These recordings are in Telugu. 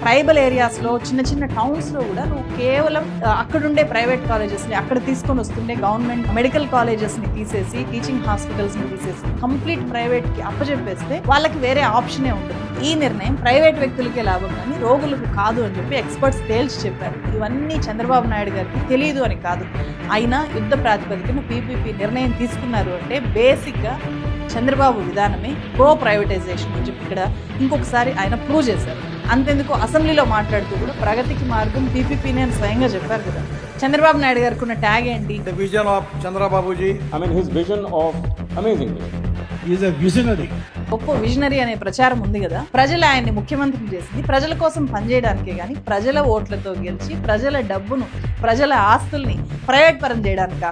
ట్రైబల్ ఏరియాస్లో చిన్న చిన్న టౌన్స్లో కూడా నువ్వు కేవలం అక్కడుండే ప్రైవేట్ కాలేజెస్ని అక్కడ తీసుకొని వస్తుండే గవర్నమెంట్ మెడికల్ కాలేజెస్ని తీసేసి టీచింగ్ హాస్పిటల్స్ని తీసేసి కంప్లీట్ ప్రైవేట్కి అప్పచెప్పేస్తే వాళ్ళకి వేరే ఆప్షనే ఉంటుంది. ఈ నిర్ణయం ప్రైవేట్ వ్యక్తులకే లాభం కానీ రోగులకు కాదు అని చెప్పి ఎక్స్పర్ట్స్ తేల్చి చెప్పారు. ఇవన్నీ చంద్రబాబు నాయుడు గారికి తెలియదు అని కాదు. అయినా యుద్ధ ప్రాతిపదికన పీపీపీ నిర్ణయం తీసుకున్నారు అంటే బేసిక్గా చంద్రబాబు విధానమే ప్రో ప్రైవేటైజేషన్ అని చెప్పి ఇక్కడ ఇంకొకసారి ఆయన ప్రూవ్ చేశారు. అంతెందుకు అసెంబ్లీలో మాట్లాడుతూ కూడా ప్రగతికి మార్గం పీపీపీని అని స్వయంగా చెప్పారు కదా. చంద్రబాబు నాయుడు గారికి ఉన్న ట్యాగ్ ఏంటి? The vision of Chandrababuji I mean, his vision of amazing. Is a visionary గొప్ప విజనరీ అనే ప్రచారం ఉంది కదా. ప్రజలు ఆయన్ని ముఖ్యమంత్రిని చేసింది. ప్రజల కోసం పనిచేయడానికే కానీ ప్రజల ఓట్లతో గెలిచి ప్రజల డబ్బును ప్రజల ఆస్తుల్ని ప్రైవేట్ పరం చేయడానిక?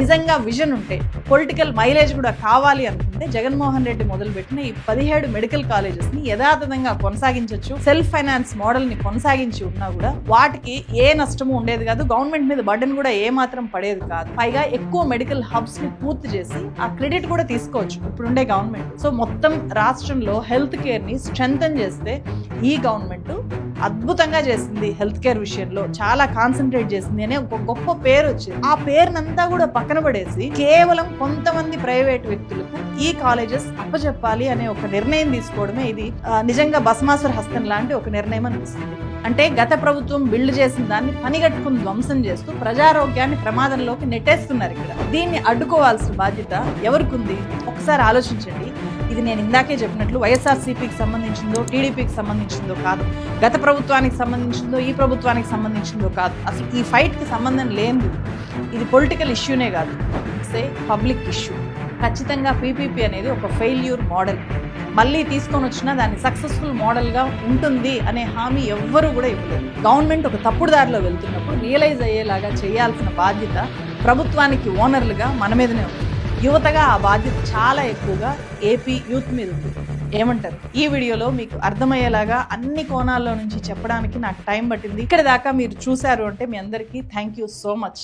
నిజంగా విజన్ ఉంటే పొలిటికల్ మైలేజ్ కూడా కావాలి అనుకుంటే జగన్మోహన్ రెడ్డి మొదలుపెట్టిన ఈ పదిహేడు మెడికల్ కాలేజెస్ని యథాతథంగా కొనసాగించవచ్చు సెల్ఫ్ ఫైనాన్స్ మోడల్ని కొనసాగించి ఉన్నా కూడా వాటికి ఏ నష్టము ఉండేది కాదు. గవర్నమెంట్ మీద బర్డెన్ కూడా ఏ మాత్రం పడేది కాదు. పైగా ఎక్కువ మెడికల్ హబ్స్ని పూర్తి చేసి ఆ క్రెడిట్ కూడా తీసుకోవచ్చు. ఇప్పుడుండే గవర్నమెంట్. సో మొత్తం రాష్ట్రంలో హెల్త్ కేర్ని స్ట్రెంగ్ చేస్తే ఈ గవర్నమెంట్ అద్భుతంగా చేసింది హెల్త్ కేర్ విషయంలో. చాలా కాన్సన్ట్రేట్ చేసింది అనే ఒక గొప్ప పేరు వచ్చింది ఆ పేరునంతా కూడా పక్కన పడేసి కేవలం కొంతమంది ప్రైవేట్ వ్యక్తులకు ఈ కాలేజెస్ అప్పచెప్పాలి అనే ఒక నిర్ణయం తీసుకోవడమే ఇది నిజంగా భస్మాసుర హస్తం లాంటి ఒక నిర్ణయం అనిపిస్తుంది. అంటే గత ప్రభుత్వం బిల్డ్ చేసిన దాన్ని పనిగట్టుకుని ధ్వంసం చేస్తూ ప్రజారోగ్యాన్ని ప్రమాదంలోకి నెట్టేస్తున్నారు ఇక్కడ. దీన్ని అడ్డుకోవాల్సిన బాధ్యత ఎవరికుంది? ఒకసారి ఆలోచించండి. ఇది నేను ఇందాకే చెప్పినట్లు వైఎస్ఆర్సీపీకి సంబంధించిందో టీడీపీకి సంబంధించిందో కాదు. గత ప్రభుత్వానికి సంబంధించిందో ఈ ప్రభుత్వానికి సంబంధించిందో కాదు. అసలు ఈ ఫైట్కి సంబంధం లేదు ఇది పొలిటికల్ ఇష్యూనే కాదు. It's a public issue. ఖచ్చితంగా పీపీపీ అనేది ఒక ఫెయిల్యూర్ మోడల్. మళ్ళీ తీసుకొని వచ్చినా దాన్ని సక్సెస్ఫుల్ మోడల్గా ఉంటుంది అనే హామీ ఎవ్వరూ కూడా ఇవ్వలేదు. గవర్నమెంట్ ఒక తప్పుడు దారిలో వెళ్తున్నప్పుడు రియలైజ్ అయ్యేలాగా చేయాల్సిన బాధ్యత ప్రభుత్వానికి ఓనర్లుగా మన మీదనే ఉంది. యువతగా ఆ బాధ్యత చాలా ఎక్కువగా ఏపీ యూత్ మీద ఉంది. ఏమంటారు? ఈ వీడియోలో మీకు అర్థమయ్యేలాగా అన్ని కోణాల్లో నుంచి చెప్పడానికి నాకు టైం పట్టింది. ఇక్కడ దాకా మీరు చూశారు అంటే మీ అందరికీ థ్యాంక్ యూ సో మచ్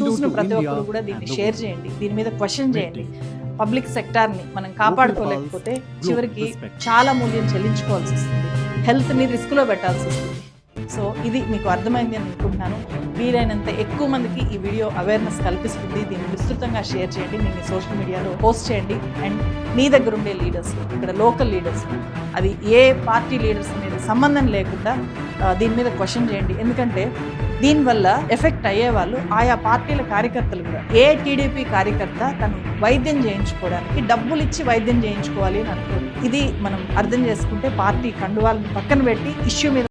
చూసిన ప్రతి ఒక్కరు కూడా దీన్ని షేర్ చేయండి. దీని మీద క్వశ్చన్ చేయండి. పబ్లిక్ సెక్టార్ని మనం కాపాడుకోలేకపోతే చివరికి చాలా మూల్యం చెల్లించుకోవాల్సి వస్తుంది. హెల్త్ని రిస్క్లో పెట్టాల్సి వస్తుంది. సో ఇది మీకు అర్థమైంది అని అనుకుంటున్నాను. వీలైనంత ఎక్కువ మందికి ఈ వీడియో అవేర్నెస్ కల్పిస్తుంది. దీన్ని విస్తృతంగా షేర్ చేయండి. మీ సోషల్ మీడియాలో పోస్ట్ చేయండి. అండ్ మీ దగ్గర ఉండే లీడర్స్ ఇక్కడ లోకల్ లీడర్స్ అది ఏ పార్టీ లీడర్స్ అనేది సంబంధం లేకుండా దీని మీద క్వశ్చన్ చేయండి. ఎందుకంటే దీనివల్ల ఎఫెక్ట్ అయ్యే వాళ్ళు ఆయా పార్టీల కార్యకర్తలు కూడా. ఏ టీడీపీ కార్యకర్త తను వైద్యం చేయించుకోవడానికి డబ్బులు ఇచ్చి వైద్యం చేయించుకోవాలి అని అనుకోరు. ఇది మనం అర్థం చేసుకుంటే పార్టీ కండువాలను పక్కన పెట్టి ఇష్యూ మీద